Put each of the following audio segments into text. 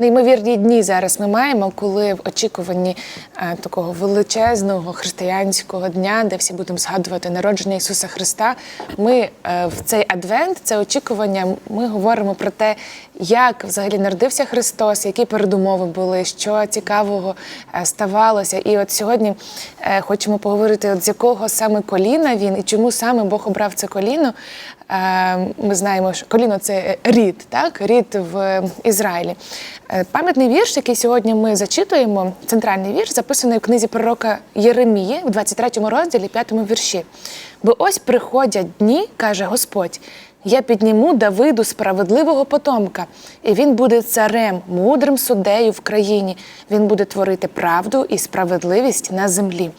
Неймовірні дні зараз ми маємо, коли в очікуванні е, такого величезного християнського дня, де всі будемо згадувати народження Ісуса Христа. Ми е, в цей адвент, це очікування, ми говоримо про те, як взагалі народився Христос, які передумови були, що цікавого е, ставалося. І от сьогодні е, хочемо поговорити, от з якого саме коліна він і чому саме Бог обрав це коліно. Е, Ми знаємо, що коліно це рід, так рід в Ізраїлі. Е, Пам'ятний вірш, який сьогодні ми зачитуємо, центральний вірш, записаний в книзі пророка Єремії в 23 розділі, 5 вірші. Бо ось приходять дні, каже Господь. Я підніму Давиду справедливого потомка, і він буде царем, мудрим суддею в країні. Він буде творити правду і справедливість на землі.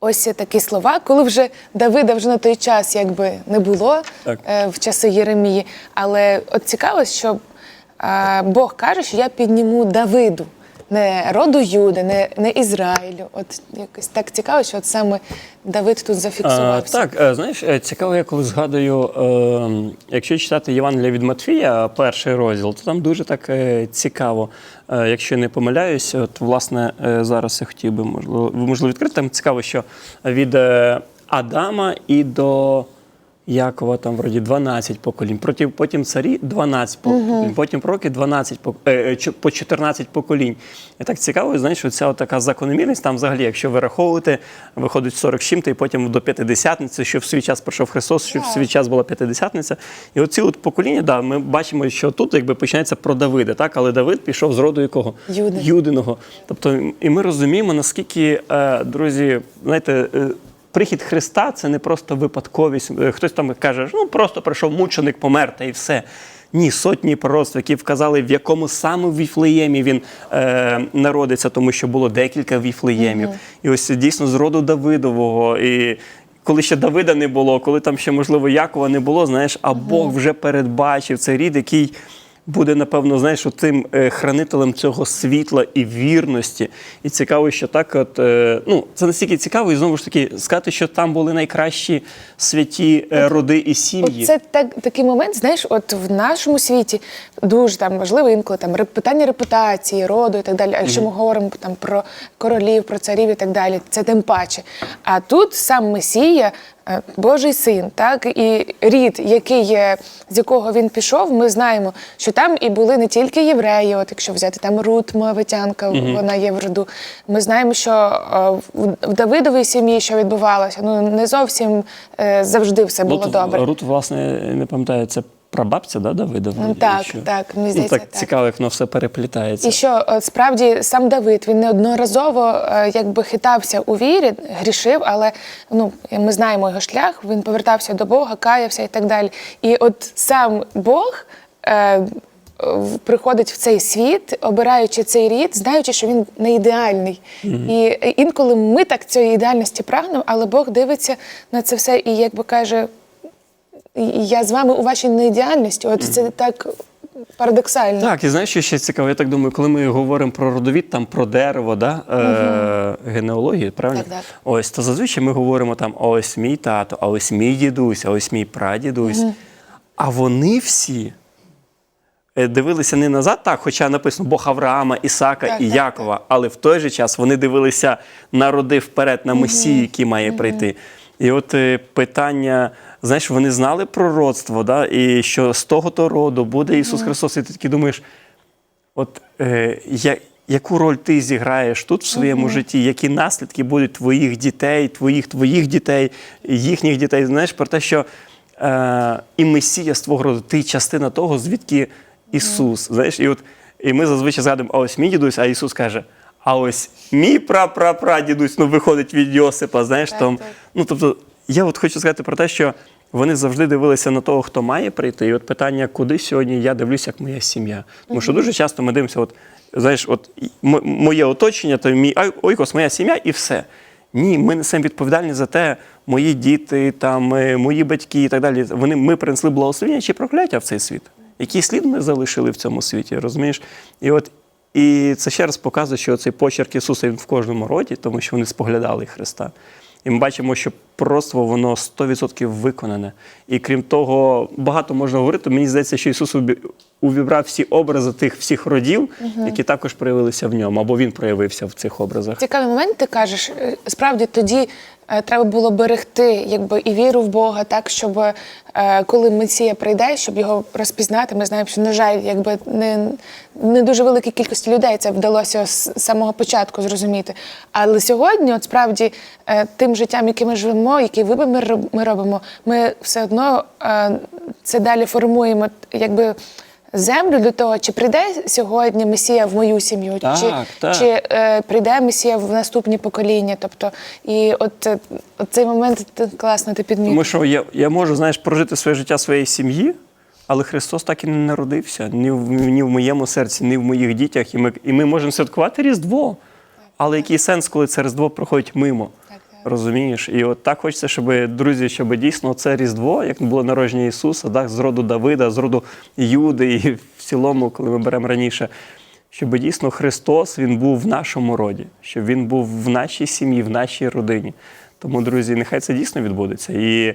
Ось такі слова, коли вже Давида вже на той час якби не було Так. е, в часи Єремії. Але от цікаво, що е, Бог каже, що я підніму Давиду, не роду Юди, не, не Ізраїлю. От якось так цікаво, що от саме Давид тут А, так, е, знаєш, е, цікаво, я коли згадую, е, якщо читати Євангелія від Матфія, перший розділ, то там дуже так е, цікаво. Якщо не помиляюсь, от власне зараз я хотів би можливо, можливо відкрити. Там цікаво, що від Адама і до Якова там вроді 12 поколінь. Потім, потім царі 12 поколінь, потім пророки 12 пок- е, е, по 14 поколінь. І так цікаво, знаєш, що ця така закономірність там взагалі, якщо ви раховуєте, виходить 40 чим-то, і потім до п'ятидесятниці, що в свій час пройшов Христос, що в свій час була п'ятидесятниця. І оці от покоління, да, ми бачимо, що тут якби починається про Давида, так? але Давид пішов з роду якого? Юди. Юдиного. Тобто, і ми розуміємо, наскільки, е, друзі, знаєте, е, прихід Христа це не просто випадковість. Е, Хтось там каже, ну просто прийшов мученик, помер та і все. Ні, сотні пророцтв, які вказали, в якому саме Віфлеємі він е, народиться, тому що було декілька Віфлеємів. І ось дійсно з роду Давидового. І коли ще Давида не було, коли там ще, можливо, Якова не було, знаєш, а Бог вже передбачив цей рід, який буде, напевно, знаєш, тим хранителем цього світла і вірності. І цікаво, що так, от, е, ну, це настільки цікаво, і знову ж таки, сказати, що там були найкращі святі е, роди і сім'ї. Це так, такий момент, знаєш, от в нашому світі дуже там важливо інколи там питання репутації, роду і так далі. А якщо ми говоримо там про королів, про царів і так далі, це тим паче. А тут сам Месія. е, Божий син, так і рід, який є, з якого він пішов, ми знаємо, що там і були не тільки євреї, от якщо взяти там Рут, Моавитянка, вона є в роду. Ми знаємо, що е, в- в Давидовій сім'ї що відбувалося, ну не зовсім е, завжди все було Рут, добре. Рут, власне, не пам'ятаю, це прабабця да, Давида? Ну, так, що? так, мені ну, так, так. цікаво, як воно все переплітається. І що е, справді сам Давид він неодноразово е, якби хитався у вірі, грішив, але ну ми знаємо його шлях. Він повертався до Бога, каявся і так далі. І от сам Бог. Е, Приходить в цей світ, обираючи цей рід, знаючи, що він не ідеальний. І інколи ми так цієї ідеальності прагнемо, але Бог дивиться на це все і якби каже: «І я з вами у вашій неідеальності. От це так парадоксально. Так, і знаєш, що ще цікаво? Я так думаю, коли ми говоримо про родовід, там про дерево, да? е, генеалогію, правильно? Так, так. Ось, то зазвичай ми говоримо там, а ось мій тато, а ось мій дідусь, а ось мій прадідусь. А вони всі е, дивилися не назад, так, хоча написано Бог Авраама, Ісака Так, і так, Якова, але в той же час вони дивилися на роди вперед, на Месію, який має прийти. І от е, питання, знаєш, вони знали пророцтво, да? і що з того-то роду буде Ісус Христос, і ти такий думаєш, от е, я, яку роль ти зіграєш тут в своєму житті, які наслідки будуть твоїх дітей, твоїх твоїх дітей, їхніх дітей. Знаєш про те, що е, і Месія з твого роду, ти частина того, звідки Ісус. Знаєш, і от і ми зазвичай згадуємо, а ось мій дідусь, а Ісус каже. А ось мій прапрапрадідусь, ну виходить від Йосипа, знаєш Так, там. так. Ну тобто, я от хочу сказати про те, що вони завжди дивилися на того, хто має прийти. І от питання, куди сьогодні я дивлюся, як моя сім'я. Тому що дуже часто ми дивимося, от знаєш, от моє оточення, то мій ой- ойкос, моя сім'я, і все. Ні, ми несемо відповідальність за те, мої діти, там, е, мої батьки і так далі. Вони ми принесли благословення чи прокляття в цей світ. Який слід ми залишили в цьому світі, розумієш? І от і це ще раз показує, що цей почерк Ісуса він в кожному роді, тому що вони споглядали Христа. І ми бачимо, що пророцтво воно 100% виконане. І крім того, багато можна говорити. Мені здається, що Ісус обі- увібрав всі образи тих всіх родів, які також проявилися в ньому, або він проявився в цих образах. Цікавий момент, ти кажеш, е, справді тоді е, треба було берегти якби і віру в Бога, так щоб е, коли Месія прийде, щоб його розпізнати. Ми знаємо, що на жаль, якби не, не дуже великій кількості людей це вдалося з самого початку зрозуміти. Але сьогодні, от справді, тим життям, яким ми живемо, який вибір ми роб- ми робимо, ми все одно це далі формуємо, якби. Землю для того, чи прийде сьогодні Месія в мою сім'ю, Так, чи, так. чи е, прийде Месія в наступні покоління. Тобто, і от, е, от цей момент ти, класно ти підмітив. Тому що я, я можу, знаєш, прожити своє життя своєї сім'ї, але Христос так і не народився ні в, ні в моєму серці, ні в моїх дітях. І ми, і ми можемо святкувати Різдво. Але який сенс, коли це Різдво проходить мимо? Розумієш? І от так хочеться, щоб друзі, щоб дійсно це Різдво, як було народження Ісуса, так, з роду Давида, з роду Юди, і в цілому, коли ми беремо раніше, щоб дійсно Христос Він був в нашому роді, щоб Він був в нашій сім'ї, в нашій родині. Тому, друзі, нехай це дійсно відбудеться. І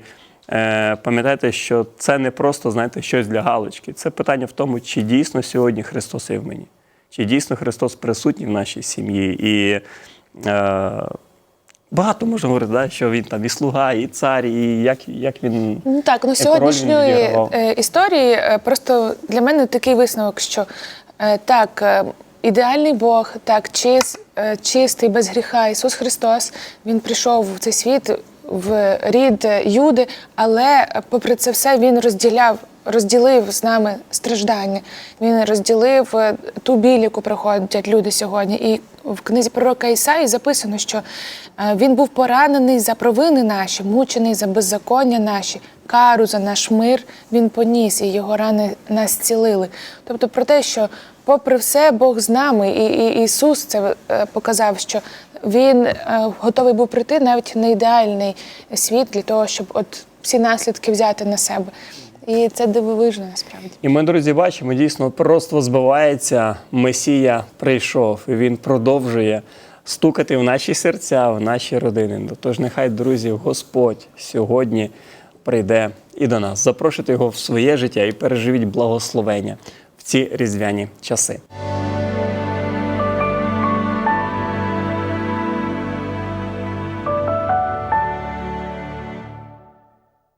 е, пам'ятайте, що це не просто, знаєте, щось для галочки. Це питання в тому, чи дійсно сьогодні Христос є в мені, чи дійсно Христос присутній в нашій сім'ї. І е, багато можна говорити, да, що він там і слуга, і цар, і як, як він. Ну так, ну сьогоднішньої е, історії е, просто для мене такий висновок, що е, так, ідеальний Бог, так, чист, чистий, без гріха Ісус Христос, Він прийшов в цей світ в рід Юди, але попри це все Він розділяв. Розділив з нами страждання. Він розділив е, ту біль, яку проходять люди сьогодні. І в книзі пророка Ісаї записано, що е, він був поранений за провини наші, мучений за беззаконня наші, кару за наш мир він поніс, і його рани нас цілили. Тобто про те, що попри все Бог з нами, і, і Ісус це е, показав, що Він е, готовий був прийти навіть на ідеальний світ для того, щоб от всі наслідки взяти на себе. І це дивовижно насправді. І ми, друзі, бачимо, дійсно, пророцтво збивається, Месія прийшов, і він продовжує стукати в наші серця, в наші родини. Тож нехай, друзі, Господь сьогодні прийде і до нас. Запрошуйте його в своє життя і переживіть благословення в ці різдвяні часи.